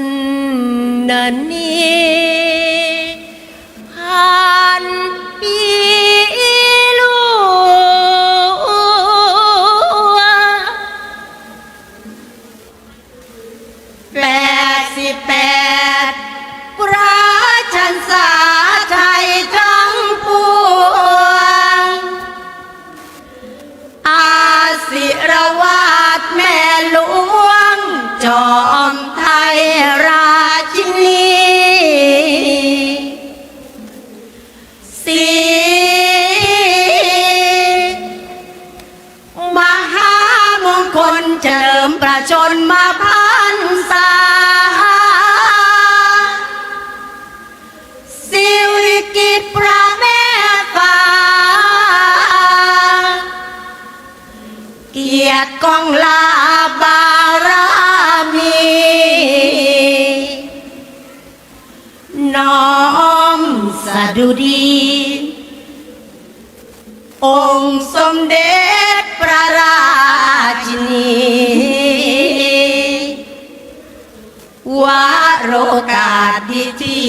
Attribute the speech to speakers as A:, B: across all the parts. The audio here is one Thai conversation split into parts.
A: นนันนี้ผ่านปีลูแปดสิบแปด น้อมสดุดี องค์สมเด็จพระราชินีวโรกาสดีที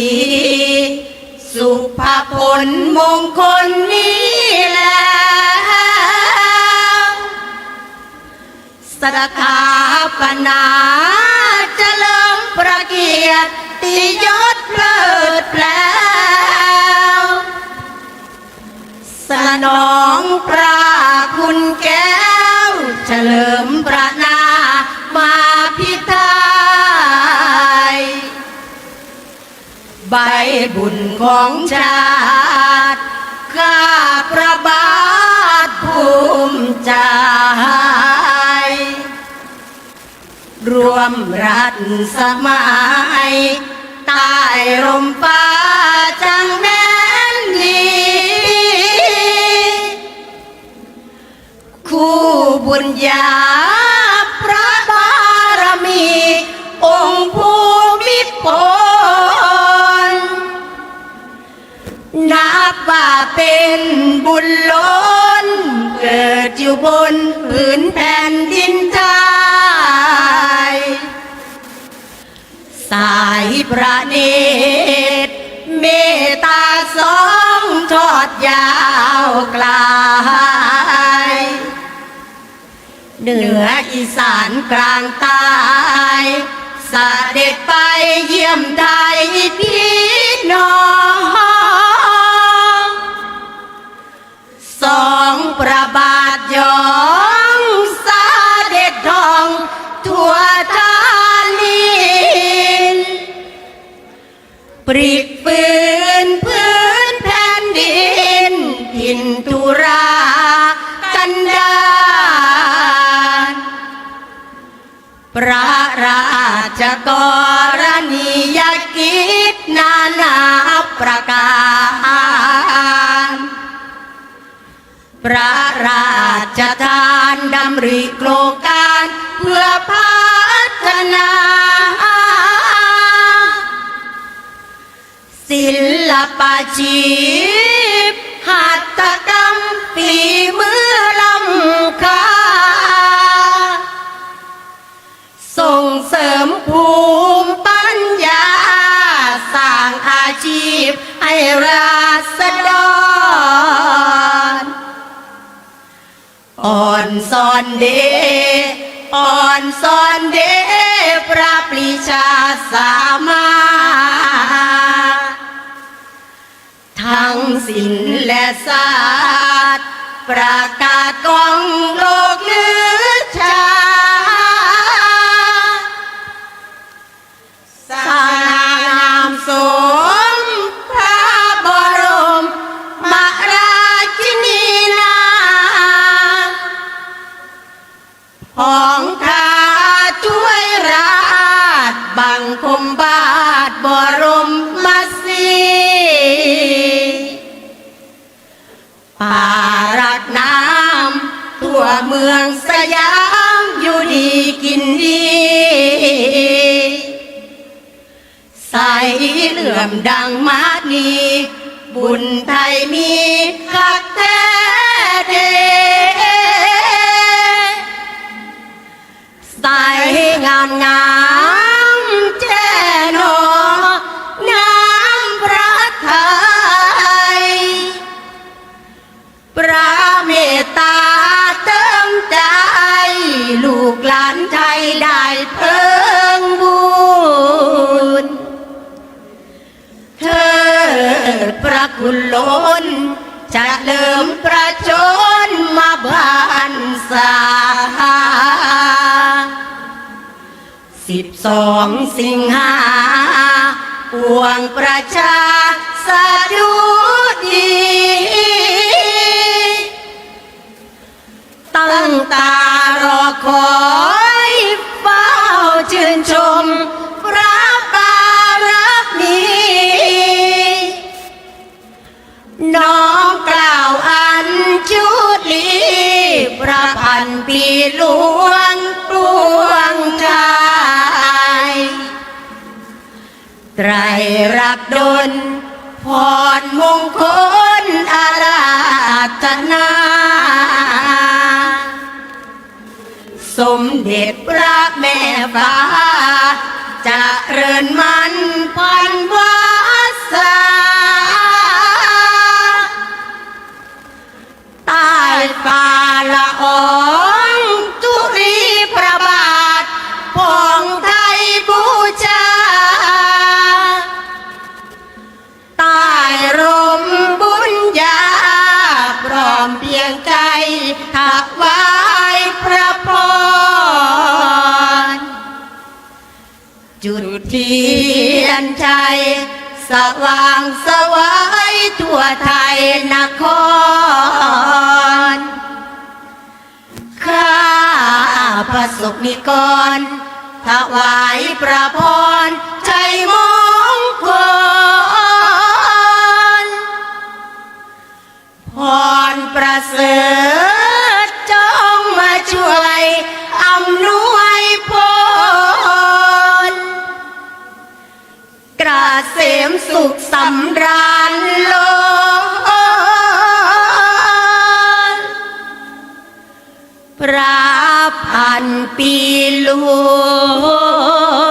A: สุภาพลมงคลนี้แล้วสถาปนาเจริญประเกียรติยศ บบุญของชาติข้าพระบาทภูมิใจ รวมรัฐสมัยใต้ร่มฟ้าจังแม่นดีคู่บุญญา นับว่าเป็นบุญล้น เกิดอยู่บนผืนแผ่นดินไทยสายพระเนตรเมตตาสองทอดยาวไกลเหนืออีสานกลางใต้สเสด็จไปเยี่ยมไทย พระราชกรณียกิจนานาประการพระราชทานดำริโครงการเพื่อพัฒนา ศิลปาชีพหัตถ ราษฎรอ่อนสอนเดอ่อนสอนเดพระปรีชาสามารถทั้งศิลและศาสตร์ประกาศกองโลก เมืองสยามอยู่ดีกินดี ใสเหลื่อมดังมานีบุญไทยมีคักแท้เด สิบสองสิงหาปวงประชาสะดุดี ตั้งตารอค ไตรรักดลพรมงคลอาราธนา สมเด็จพระแม่ฟ้า จะเริญมันพันวาสาใต้ฝ่าละออ จุดเทียนใจสว่างสวัยทั่วไทยนคร ข้าพระสุนิกร ถวายประพรใจมงคลพรประเสริฐ มสุขสำราญโลนพระพันปีหลวง